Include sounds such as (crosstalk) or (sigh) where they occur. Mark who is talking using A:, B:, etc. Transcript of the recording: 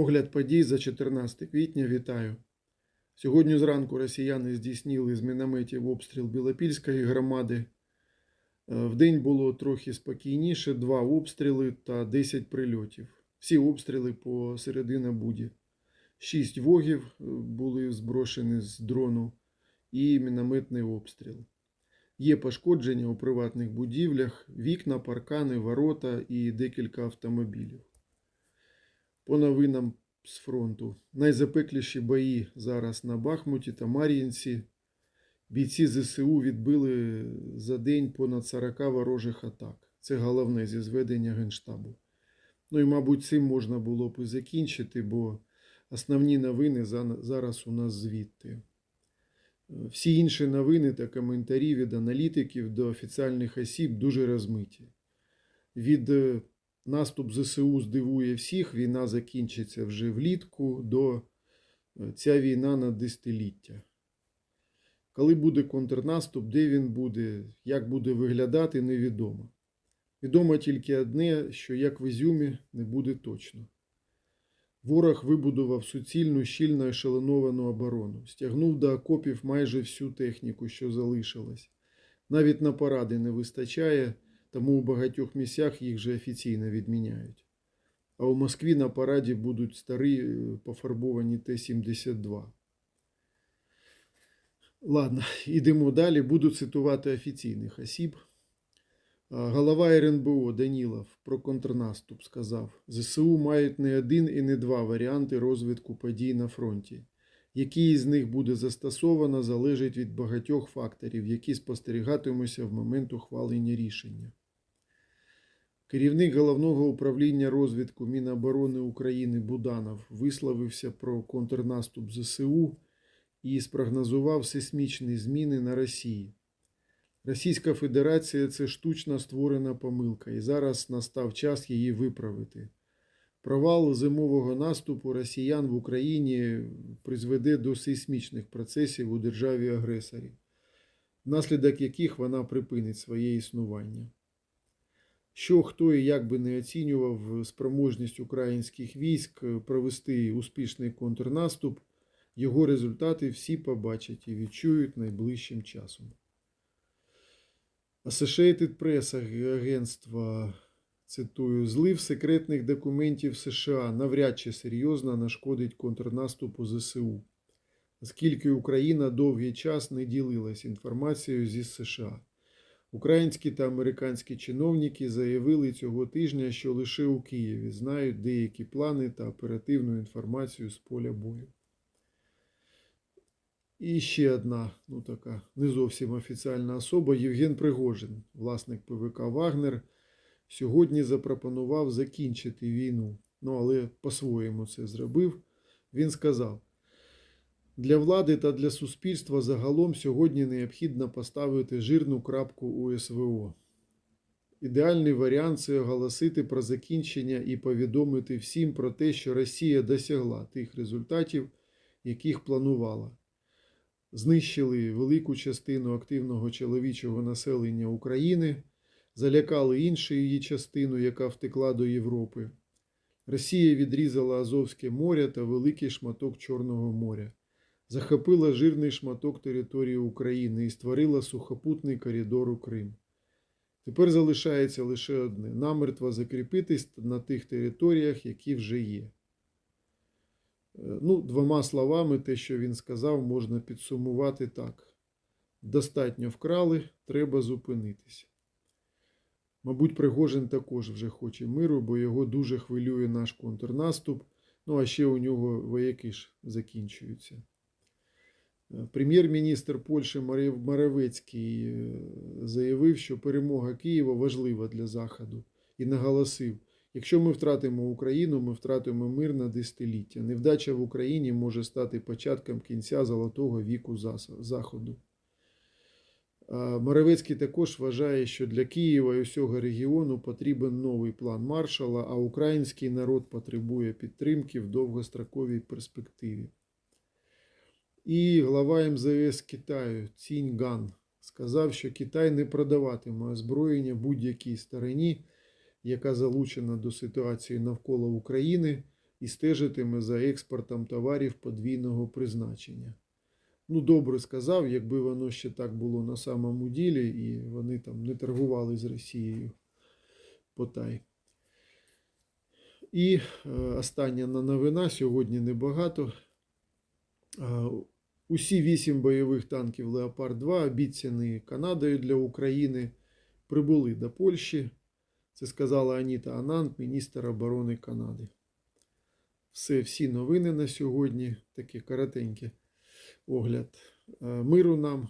A: Огляд подій за 14 квітня. Вітаю. Сьогодні зранку росіяни здійснили з мінометів обстріл Білопільської громади. Е, Вдень було трохи спокійніше, два обстріли та 10 прильотів. Всі обстріли по середина буді. Шість вогів е, були зброшені з дрону і мінометний обстріл. Є пошкодження у приватних будівлях, вікна, паркани, ворота і декілька автомобілів. По новинам з фронту. Найзапекліші бої зараз на Бахмуті та Мар'їнці. Бійці ЗСУ відбили за день понад 40 ворожих атак. Це головне зі зведення Генштабу. Ну і, мабуть, цим можна було б і закінчити, бо основні новини зараз у нас звідти. Всі інші новини та коментарі від аналітиків до офіціальних осіб дуже розмиті. Від е, наступ ЗСУ здивує всіх, війна закінчиться вже влітку до е, ця війна на десятиліття. Коли буде контрнаступ, де він буде, як буде виглядати, невідомо. Відомо тільки одне, що як в Ізюмі не буде точно. Ворог вибудував суцільну, щільно ешелоновану оборону, стягнув до окопів майже всю техніку, що залишилась. Навіть на паради не вистачає, тому у багатьох місцях їх же офіційно відміняють. А у Москві на параді будуть старі е, пофарбовані Т-72. Ладно, (laughs) ідемо далі. Буду цитувати офіційних осіб. Голова РНБО Данілов про контрнаступ сказав: ЗСУ мають не один і не два варіанти розвитку подій на фронті. Який із них буде застосовано, залежить від багатьох факторів, які спостерігатимуться в момент ухвалення рішення. Керівник головного управління розвідку Міноборони України Буданов висловився про контрнаступ ЗСУ і спрогнозував сейсмічні зміни на Росії. Російська Федерація це штучно створена помилка, і зараз настав час її виправити. Провал зимового наступу росіян в Україні призведе до сейсмічних процесів у державі-агресорі, внаслідок яких вона припинить своє існування. Що хто і як би не оцінював спроможність українських військ провести успішний контрнаступ, його результати всі побачать і відчують найближчим часом. Associated Press агентство, цитую, злив секретних документів США навряд чи серйозно нашкодить контрнаступу ЗСУ, оскільки Україна довгий час не ділилась інформацією зі США. Українські та американські чиновники заявили цього тижня, що лише у Києві знають деякі плани та оперативну інформацію з поля бою. І ще одна, ну така не зовсім офіціальна особа, Євген Пригожин, власник ПВК Вагнер, сьогодні запропонував закінчити війну. Ну, але по-своєму це зробив. Він сказав: для влади та для суспільства загалом сьогодні необхідно поставити жирну крапку у СВО. Ідеальний варіант це оголосити про закінчення і повідомити всім про те, що Росія досягла тих результатів, яких планувала знищили велику частину активного чоловічого населення України, залякали іншу її частину, яка втекла до Європи. Росія відрізала Азовське море та великий шматок Чорного моря, захопила жирний шматок території України і створила сухопутний коридор у Крим. Тепер залишається лише одне намертво закріпитись на тих територіях, які вже є. Е, Ну, двома словами, те, що він сказав, можна підсумувати так: достатньо вкрали, треба зупинитися. Мабуть, Пригожин також вже хоче миру, бо його дуже хвилює наш контрнаступ. Ну, а ще у нього вояки ж закінчуються. Прем'єр-міністр Польщі Марев- Моровецький е, заявив, що перемога Києва важлива для Заходу і наголосив, Якщо ми втратимо Україну, ми втратимо мир на десятиліття. Невдача в Україні може стати початком кінця золотого віку Заходу. Моровецький також вважає, що для Києва і усього регіону потрібен новий план маршала, а український народ потребує підтримки в довгостроковій перспективі. І глава МЗС Китаю Цінь Ган сказав, що Китай не продаватиме озброєння будь-якій стороні, яка залучена до ситуації навколо України, і стежитиме за експортом товарів подвійного призначення. Ну, добре сказав, якби воно ще так було на самому ділі, і вони там не торгували з Росією потай. І е, остання на- новина сьогодні небагато. Усі вісім бойових танків Леопард 2, обіцяні Канадою для України, прибули до Польщі. Це сказала Аніта Анант, міністр оборони Канади. Все, всі новини на сьогодні, такі коротенькі огляд. Е, Миру нам,